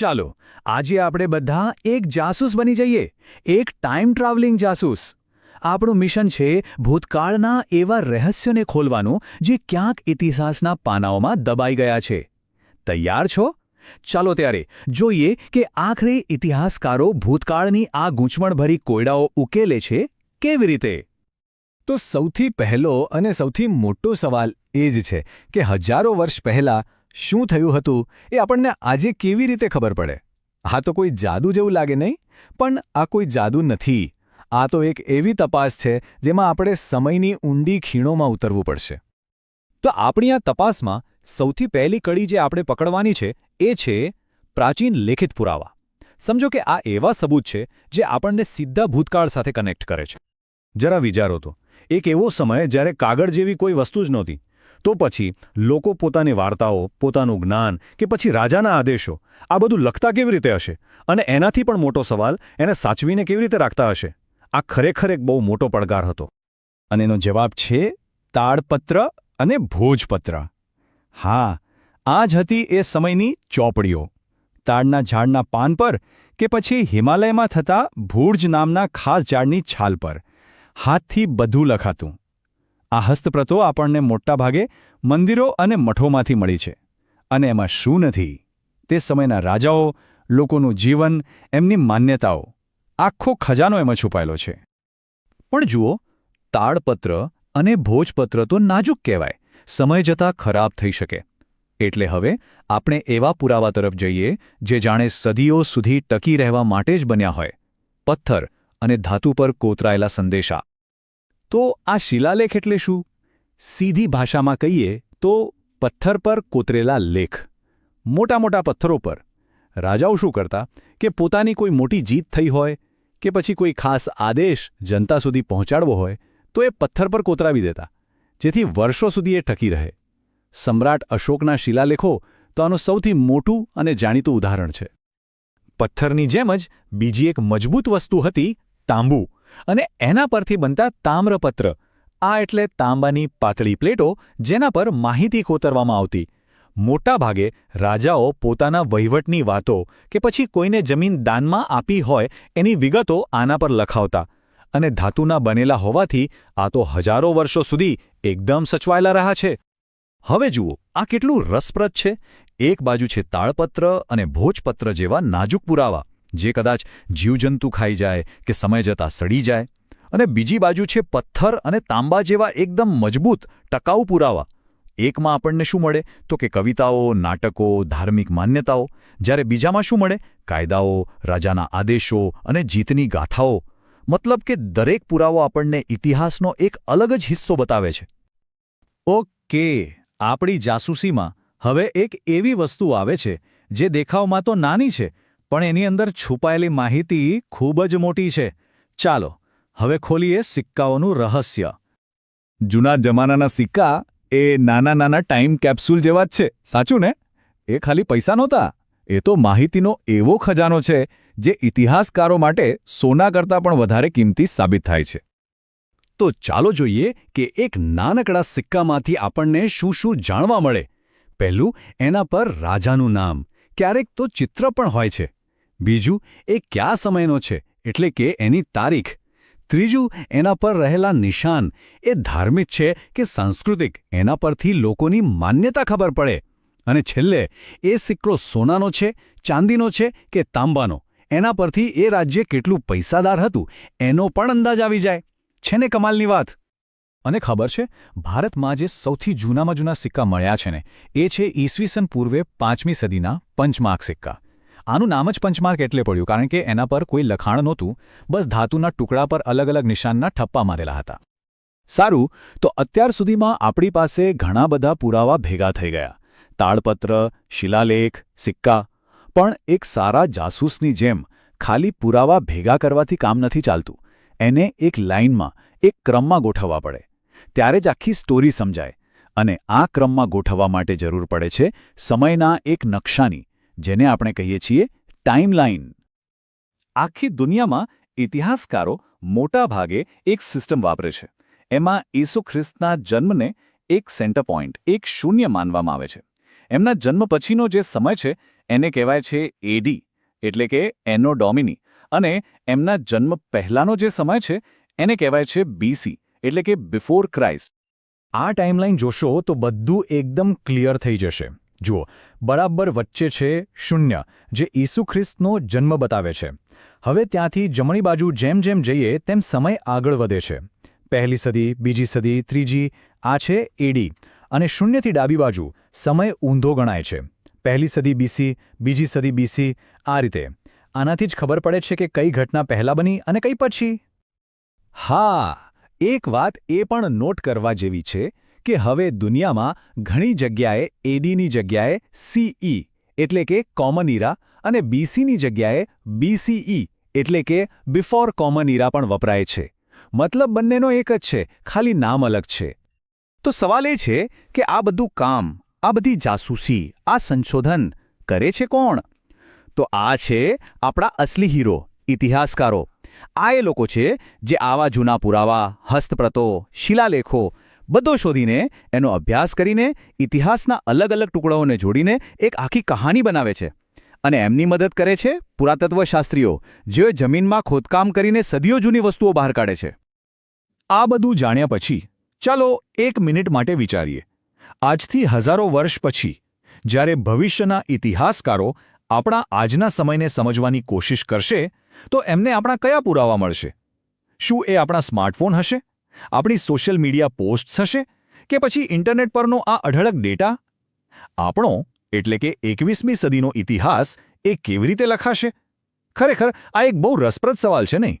ચાલો, આજે આપણે બધા એક જાસૂસ બની જઈએ, એક ટાઈમ ટ્રાવેલિંગ જાસૂસ. આપણું મિશન છે ભૂતકાળના એવા રહસ્યોને ખોલવાનું જે ક્યાંક ઇતિહાસના પાનાઓમાં દબાઈ ગયા છે. તૈયાર છો? ચાલો ત્યારે, જોઈએ કે આખરે ઇતિહાસકારો ભૂતકાળની આ ગૂંચવણભરી કોયડાઓ ઉકેલે છે કેવી રીતે? તો સૌથી પહેલો અને સૌથી મોટો સવાલ એ જ છે કે હજારો વર્ષ પહેલા શું થયું હતું એ આપણને આજે કેવી રીતે ખબર પડે? આ તો કોઈ જાદુ જેવું લાગે નહીં, પણ આ કોઈ જાદુ નથી. આ તો એક એવી તપાસ છે જેમાં આપણે સમયની ઊંડી ખીણોમાં ઉતરવું પડશે. તો આપણી આ તપાસમાં સૌથી પહેલી કડી જે આપણે પકડવાની છે એ છે પ્રાચીન લેખિત પુરાવા. સમજો કે આ એવા સબૂત છે જે આપણને સીધા ભૂતકાળ સાથે કનેક્ટ કરે છે. જરા વિચારો તો. એક એવો સમય જ્યારે કાગળ જેવી કોઈ વસ્તુ જ નહોતી. તો પછી લોકો પોતાની વાર્તાઓ, પોતાનું જ્ઞાન કે પછી રાજાના આદેશો, આ બધું લખતા કેવી રીતે હશે? અને એનાથી પણ મોટો સવાલ એને સાચવીને કેવી રીતે રાખતા હશે? આ ખરેખર એક બહુ મોટો પડકાર હતો. અને એનો જવાબ છે તાડપત્ર અને ભોજપત્ર. હા, આ જ હતી એ સમયની ચોપડીઓ. તાડના ઝાડના પાન પર કે પછી હિમાલયમાં થતા ભૂર્જ નામના ખાસ ઝાડની છાલ પર. હાથથી બધું લખાતું. આ હસ્તપ્રતો આપણને મોટાભાગે મંદિરો અને મઠોમાંથી મળી છે. અને એમાં શું નથી? તે સમયના રાજાઓ, લોકોનું જીવન, એમની માન્યતાઓ, આખો ખજાનો એમાં છુપાયેલો છે. પણ જુઓ, તાડપત્ર અને ભોજપત્ર તો નાજુક કહેવાય. સમય જતાં ખરાબ થઈ શકે. એટલે હવે આપણે એવા પુરાવા તરફ જઈએ જે જાણે સદીઓ સુધી ટકી રહેવા માટે જ બન્યા હોય. પથ્થર અને ધાતુ પર કોતરાયેલા સંદેશા. તો આ શિલાલેખ એટલે શું? સીધી ભાષામાં કહીએ તો પથ્થર પર કોતરેલા લેખ. મોટા મોટા પથ્થરો પર. રાજાઓ શું કરતા? કે પોતાની કોઈ મોટી જીત થઈ હોય કે પછી કોઈ ખાસ આદેશ જનતા સુધી પહોંચાડવો હોય તો એ પથ્થર પર કોતરાવી દેતા, જેથી વર્ષો સુધી એ ટકી રહે. સમ્રાટ અશોકના શિલાલેખો તો આનું સૌથી મોટું અને જાણીતું ઉદાહરણ છે. પથ્થરની જેમ જ બીજી એક મજબૂત વસ્તુ હતી તાંબુ. અને એના પરથી બનતા તામ્રપત્ર. આ એટલે તાંબાની પાતળી પ્લેટો જેના પર માહિતી કોતરવામાં આવતી. મોટાભાગે રાજાઓ પોતાના વહીવટની વાતો કે પછી કોઈને જમીન દાનમાં આપી હોય એની વિગતો આના પર લખાવતા. અને ધાતુના બનેલા હોવાથી આ તો હજારો વર્ષો સુધી એકદમ સચવાયેલા રહ્યા છે. હવે જુઓ, આ કેટલું રસપ્રદ છે. એક બાજુ છે તાળપત્ર અને ભોજપત્ર જેવા નાજુક પુરાવા. જે કદાચ જીવજંતુ ખાઈ જાય કે સમય જતાં સડી જાય. અને બીજી બાજુ છે પથ્થર અને તાંબા જેવા એકદમ મજબૂત ટકાઉ પુરાવા. એકમાં આપણને શું મળે? તો કે કવિતાઓ, નાટકો, ધાર્મિક માન્યતાઓ. જ્યારે બીજામાં શું મળે? કાયદાઓ, રાજાના આદેશો અને જીતની ગાથાઓ. મતલબ કે દરેક પુરાવો આપણને ઇતિહાસનો એક અલગ જ હિસ્સો બતાવે છે. ઓકે, આપણી જાસૂસીમાં હવે એક એવી વસ્તુ આવે છે, જે દેખાવમાં તો નાની છે પણ એની અંદર છુપાયેલી માહિતી ખૂબ જ મોટી છે. ચાલો, હવે ખોલીએ સિક્કાઓનું રહસ્ય. જૂના જમાનાના સિક્કા એ નાના નાના ટાઈમ કેપ્સ્યુલ જેવા જ છે. સાચું ને? એ ખાલી પૈસા નહોતા. એ તો માહિતીનો એવો ખજાનો છે જે ઇતિહાસકારો માટે સોના કરતાં પણ વધારે કિંમતી સાબિત થાય છે. તો ચાલો જોઈએ કે એક નાનકડા સિક્કામાંથી આપણને શું શું જાણવા મળે. પહેલું, એના પર રાજાનું નામ. ક્યારેક તો ચિત્ર પણ હોય છે. બીજું, એ કયા સમયનો છે? એટલે કે એની તારીખ. ત્રીજું, એના પર રહેલા નિશાન. એ ધાર્મિક છે કે સાંસ્કૃતિક? એના પરથી લોકોની માન્યતા ખબર પડે. અને છેલ્લે, એ સિક્કો સોનાનો છે, ચાંદીનો છે કે તાંબાનો? એના પરથી એ રાજ્ય કેટલું પૈસાદાર હતું? એનો પણ અંદાજ આવી જાય. છે ને કમાલની વાત? અને ખબર છે, ભારતમાં જે સૌથી જૂનામાં જૂના સિક્કા મળ્યા છે ને. એ છે ઈસવીસન પૂર્વે પાંચમી સદીના પંચમાર્ક સિક્કા. આનું નામ જ પંચમાર્ક એટલે પડ્યું, કારણ કે એના પર કોઈ લખાણ નહોતું, બસ ધાતુના ટુકડા પર અલગ અલગ નિશાનના ઠપ્પા મારેલા હતા. સારું, તો અત્યાર સુધીમાં આપણી પાસે ઘણા બધા પુરાવા ભેગા થઈ ગયા. તાળપત્ર શિલાલેખ, સિક્કા, પણ એક સારા જાસૂસની જેમ ખાલી પુરાવા ભેગા કરવાથી કામ નથી ચાલતું. એને એક લાઇનમાં, એક ક્રમમાં ગોઠવવા પડે. ત્યારે જ આખી સ્ટોરી સમજાય. અને આ ક્રમમાં ગોઠવવા માટે જરૂર પડે છે સમયના એક નકશાની. જેને આપણે કહીએ છીએ ટાઈમલાઈન આખી દુનિયામાં ઇતિહાસકારો મોટાભાગે એક સિસ્ટમ વાપરે છે. એમાં ઈસુ ખ્રિસ્તના જન્મને એક સેન્ટર પોઈન્ટ એક શૂન્ય માનવામાં આવે છે. એમના જન્મ પછીનો જે સમય છે, એને કહેવાય છે એડી એટલે કે એનો ડોમિની. અને એમના જન્મ પહેલાંનો જે સમય છે, એને કહેવાય છે બીસી એટલે કે બિફોર ક્રાઇસ્ટ આ ટાઈમલાઈન જોશો તો બધું એકદમ ક્લિયર થઈ જશે. જુઓ, બરાબર વચ્ચે છે શૂન્ય, જે ઈસુ ખ્રિસ્તનો જન્મ બતાવે છે. હવે ત્યાંથી જમણી બાજુ જેમ જેમ જઈએ, તેમ સમય આગળ વધે છે. પહેલી સદી, બીજી સદી, ત્રીજી, આ છે એડી અને શૂન્યથી ડાબી બાજુ, સમય ઊંધો ગણાય છે. પહેલી સદી બીસી બીજી સદી બીસી આ રીતે. આનાથી જ ખબર પડે છે કે કઈ ઘટના પહેલાં બની અને કઈ પછી. હા, એક વાત એ પણ નોટ કરવા જેવી છે કે હવે દુનિયામાં ઘણી જગ્યાએ એડીની જગ્યાએ સીઈ એટલે કે કોમન ઇરા અને બીસીની જગ્યાએ બીસીઈ એટલે કે બિફોર કોમન ઇરા પણ વપરાય છે. મતલબ બંનેનો એક જ છે, ખાલી નામ અલગ છે. તો સવાલ એ છે કે આ બધું કામ, આ બધી જાસૂસી, આ સંશોધન કરે છે કોણ? તો આ છે આપણા અસલી હીરો ઇતિહાસકારો. આ એ લોકો છે જે આવા જૂના પુરાવા, હસ્તપ્રતો, શિલાલેખો બધો શોધીને, એનો અભ્યાસ કરીને, ઇતિહાસના અલગ અલગ ટુકડાઓને જોડીને એક આખી કહાની બનાવે છે. અને એમની મદદ કરે છે પુરાતત્વશાસ્ત્રીઓ, જેઓ જમીનમાં ખોદકામ કરીને સદીઓ જૂની વસ્તુઓ બહાર કાઢે છે. આ બધું જાણ્યા પછી, ચાલો એક મિનિટ માટે વિચારીએ. આજથી હજારો વર્ષ પછી, જ્યારે ભવિષ્યના ઇતિહાસકારો આપણા આજના સમયને સમજવાની કોશિશ કરશે, તો એમને આપણા કયા પુરાવા મળશે? શું એ આપણા સ્માર્ટફોન હશે? આપણી સોશિયલ મીડિયા પોસ્ટ્સ હશે કે પછી ઇન્ટરનેટ પરનો આ અઢળક ડેટા? આપણો એટલે કે એકવીસમી સદીનો ઇતિહાસ એ કેવી રીતે લખાશે? ખરેખર આ એક બહુ રસપ્રદ સવાલ છે નહીં?